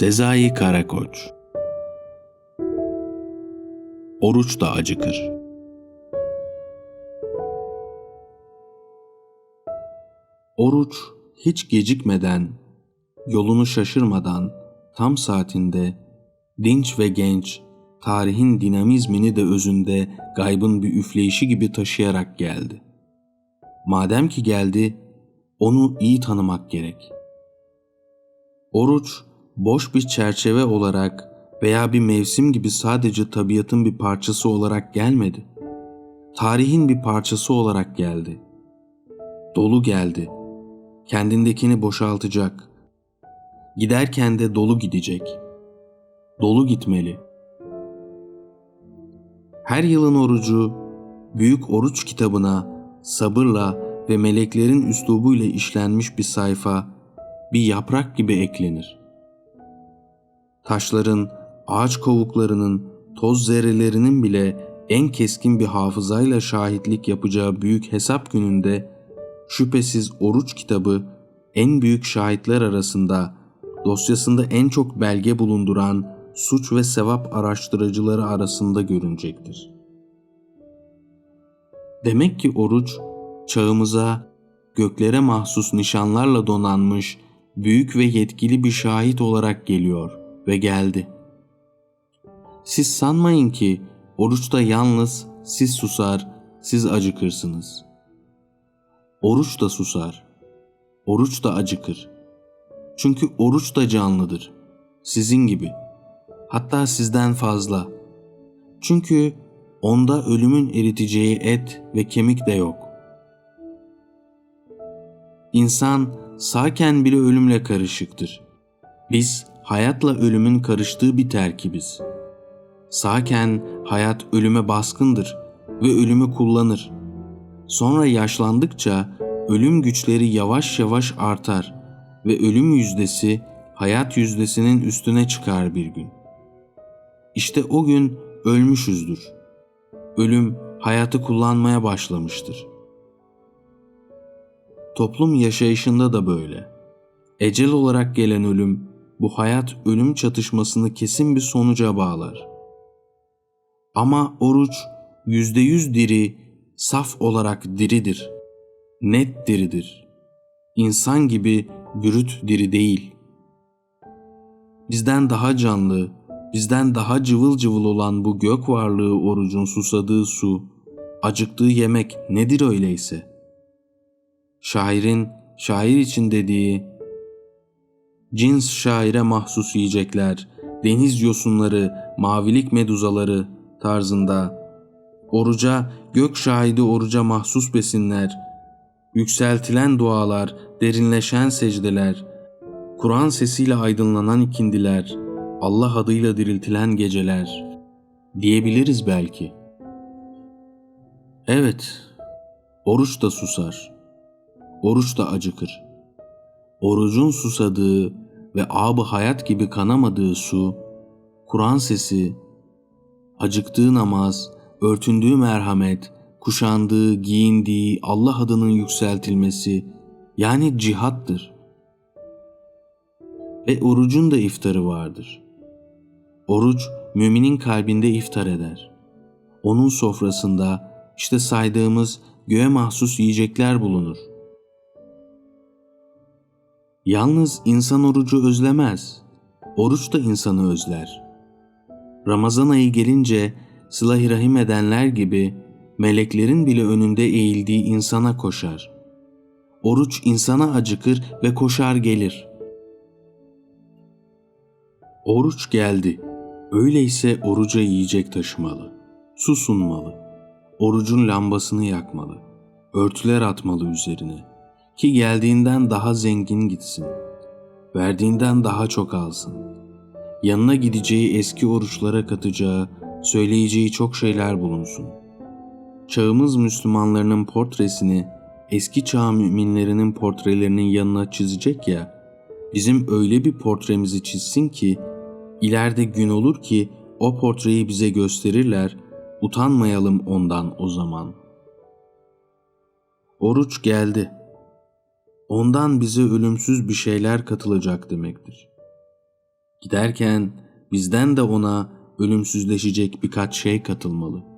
Sezai Karakoç Oruç da acıkır. Oruç hiç gecikmeden, yolunu şaşırmadan, tam saatinde, dinç ve genç, tarihin dinamizmini de özünde gaybın bir üfleyişi gibi taşıyarak geldi. Madem ki geldi, onu iyi tanımak gerek. Oruç, boş bir çerçeve olarak veya bir mevsim gibi sadece tabiatın bir parçası olarak gelmedi. Tarihin bir parçası olarak geldi. Dolu geldi. Kendindekini boşaltacak. Giderken de dolu gidecek. Dolu gitmeli. Her yılın orucu büyük oruç kitabına sabırla ve meleklerin üslubuyla işlenmiş bir sayfa, bir yaprak gibi eklenir. Taşların, ağaç kovuklarının, toz zerrelerinin bile en keskin bir hafızayla şahitlik yapacağı büyük hesap gününde şüphesiz oruç kitabı en büyük şahitler arasında dosyasında en çok belge bulunduran suç ve sevap araştırıcıları arasında görünecektir. Demek ki oruç çağımıza göklere mahsus nişanlarla donanmış büyük ve yetkili bir şahit olarak geliyor ve geldi. Siz sanmayın ki oruçta yalnız siz susar, siz acıkırsınız. Oruç da susar, oruç da acıkır. Çünkü oruç da canlıdır, sizin gibi. Hatta sizden fazla. Çünkü onda ölümün eriteceği et ve kemik de yok. İnsan sağken bile ölümle karışıktır. Biz hayatla ölümün karıştığı bir terkibiz. Sağken hayat ölüme baskındır ve ölümü kullanır. Sonra yaşlandıkça ölüm güçleri yavaş yavaş artar ve ölüm yüzdesi hayat yüzdesinin üstüne çıkar bir gün. İşte o gün ölmüşüzdür. Ölüm hayatı kullanmaya başlamıştır. Toplum yaşayışında da böyle. Ecel olarak gelen ölüm bu hayat ölüm çatışmasını kesin bir sonuca bağlar. Ama oruç yüzde yüz diri, saf olarak diridir. Net diridir. İnsan gibi bürüt diri değil. Bizden daha canlı, bizden daha cıvıl cıvıl olan bu gök varlığı orucun susadığı su, acıktığı yemek nedir öyleyse? Şairin şair için dediği cins şaire mahsus yiyecekler, deniz yosunları, mavilik meduzaları tarzında oruca, gök şahidi oruca mahsus besinler, yükseltilen dualar, derinleşen secdeler, Kur'an sesiyle aydınlanan ikindiler, Allah adıyla diriltilen geceler diyebiliriz belki. Evet, oruç da susar, oruç da acıkır. Orucun susadığı ve abı hayat gibi kanamadığı su, Kur'an sesi, acıktığı namaz, örtündüğü merhamet, kuşandığı, giyindiği Allah adının yükseltilmesi yani cihattır. Ve orucun da iftarı vardır. Oruç müminin kalbinde iftar eder. Onun sofrasında işte saydığımız göğe mahsus yiyecekler bulunur. Yalnız insan orucu özlemez. Oruç da insanı özler. Ramazan ayı gelince sıla rahim edenler gibi meleklerin bile önünde eğildiği insana koşar. Oruç insana acıkır ve koşar gelir. Oruç geldi. Öyleyse oruca yiyecek taşımalı. Su sunmalı. Orucun lambasını yakmalı. Örtüler atmalı üzerine. Ki geldiğinden daha zengin gitsin. Verdiğinden daha çok alsın. Yanına gideceği eski oruçlara katacağı, söyleyeceği çok şeyler bulunsun. Çağımız Müslümanlarının portresini eski çağ müminlerinin portrelerinin yanına çizecek ya, bizim öyle bir portremizi çizsin ki, ileride gün olur ki o portreyi bize gösterirler, utanmayalım ondan o zaman. Oruç geldi. Ondan bize ölümsüz bir şeyler katılacak demektir. Giderken bizden de ona ölümsüzleşecek birkaç şey katılmalı.